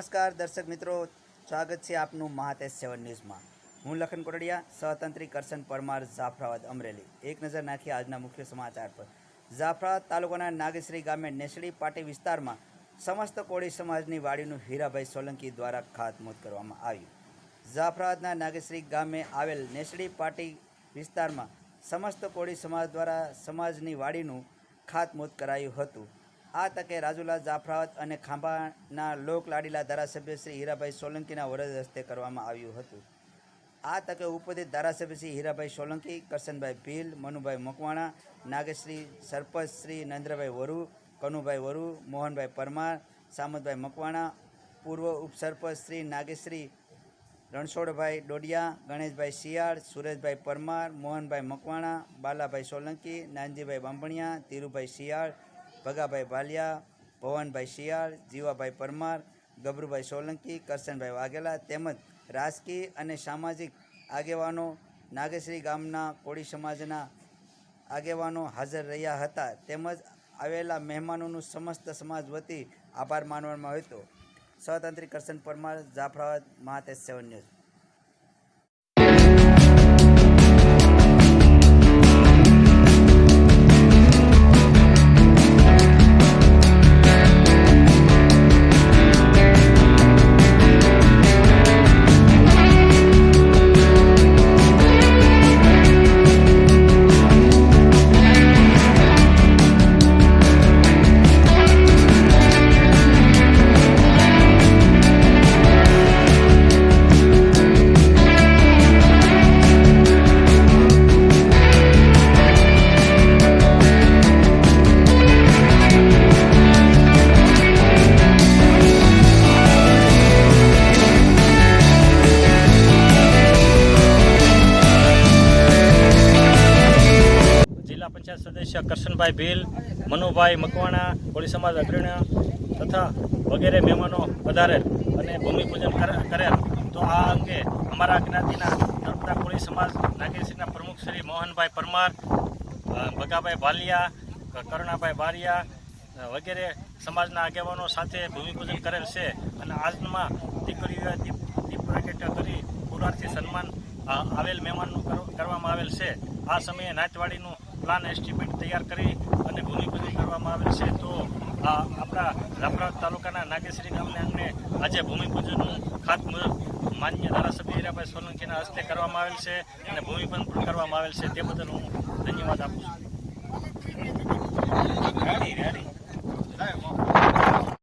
નમસ્કાર દર્શક મિત્રો, સ્વાગત છે આપનું મહાતેજ સેવન ન્યૂઝમાં. હું લખન કોટડિયા સ્વતંત્રી કરશન પરમાર જાફરાબાદ અમરેલી. એક નજર નાખી આજના મુખ્ય સમાચાર પર. જાફરાબાદ તાલુકાના નાગેશ્રી ગામે નેસડી પાટી વિસ્તારમાં સમસ્ત કોળી સમાજની વાડીનું હીરાભાઈ સોલંકી દ્વારા ખાતમુહૂર્ત કરવામાં આવ્યું. જાફરાબાદના નાગેશ્રી ગામે આવેલ નેસડી પાટી વિસ્તારમાં સમસ્ત કોળી સમાજ દ્વારા સમાજની વાડીનું ખાતમુહૂર્ત કરાયું હતું. આ તકે રાજુલા જાફરાવત અને ખાંભાના લોક લાડીલા ધારાસભ્ય શ્રી હીરાભાઈ સોલંકીના વરદ હસ્તે કરવામાં આવ્યું હતું. આ તકે ઉપસ્થિત ધારાસભ્ય શ્રી હીરાભાઈ સોલંકી, કરશનભાઈ ભીલ, મનુભાઈ મકવાણા, નાગેશ્રી સરપંચ શ્રી નરેન્દ્રભાઈ વરુ, કનુભાઈ વરુ, મોહનભાઈ પરમાર, સામતભાઈ મકવાણા, પૂર્વ ઉપસરપંચ શ્રી નાગેશ્રી રણછોડભાઈ ડોડિયા, ગણેશભાઈ શિયાળ, સુરેશભાઈ પરમાર, મોહનભાઈ મકવાણા, બાલાભાઈ સોલંકી, નાનજીભાઈ બાંભણિયા, ધીરુભાઈ શિયાળ ભગાભાઈ ભાલિયા, ભવનભાઈ શિયાળ, જીવાભાઈ પરમાર, ગબરુભાઈ સોલંકી, કરશનભાઈ વાઘેલા તેમજ રાજકીય અને સામાજિક આગેવાનો નાગેશ્રી ગામના કોળી સમાજના આગેવાનો હાજર રહ્યા હતા તેમજ આવેલા મહેમાનોનું સમસ્ત સમાજ વતી આભાર માનવામાં આવ્યો હતો. સ્વતંત્રી કરશન પરમાર, જાફરાબાદ, મહાતેજ સેવન ન્યૂઝ. સદસ્ય કરશનભાઈ ભીલ, મનુભાઈ મકવાણા કોળી સમાજ અગ્રણીઓ તથા વગેરે મહેમાનો વધારે અને ભૂમિપૂજન કરે- કરેલ. તો આ અંગે અમારા જ્ઞાતિના નર્મદા કોળી સમાજ નાગેશ્રીના પ્રમુખ શ્રી મોહનભાઈ પરમાર ભગાભાઈ ભાલિયા કરુણાભાઈ બારિયા વગેરે સમાજના આગેવાનો સાથે ભૂમિપૂજન કરેલ છે. અને આજમાં દીકરીઓએ દીપ દીપ કરી પુરારથી સન્માન આવેલ મહેમાનનું કર- કરવામાં આવેલ છે. આ સમયે નાચવાડીનું પ્લાન એસ્ટિમેટ તૈયાર કરી અને ભૂમિપૂજન કરવામાં આવેલ છે. તો આ આપણા રાપરા તાલુકાના નાગેશ્રી ગામને આંગણે આજે ભૂમિપૂજનનું ખાતમુહૂર્ત માન્ય ધારાસભ્ય હીરાભાઈ સોલંકીના હસ્તે કરવામાં આવેલ છે અને ભૂમિપૂજન પણ કરવામાં આવેલ છે. તે બદલ હું ધન્યવાદ આપું છું.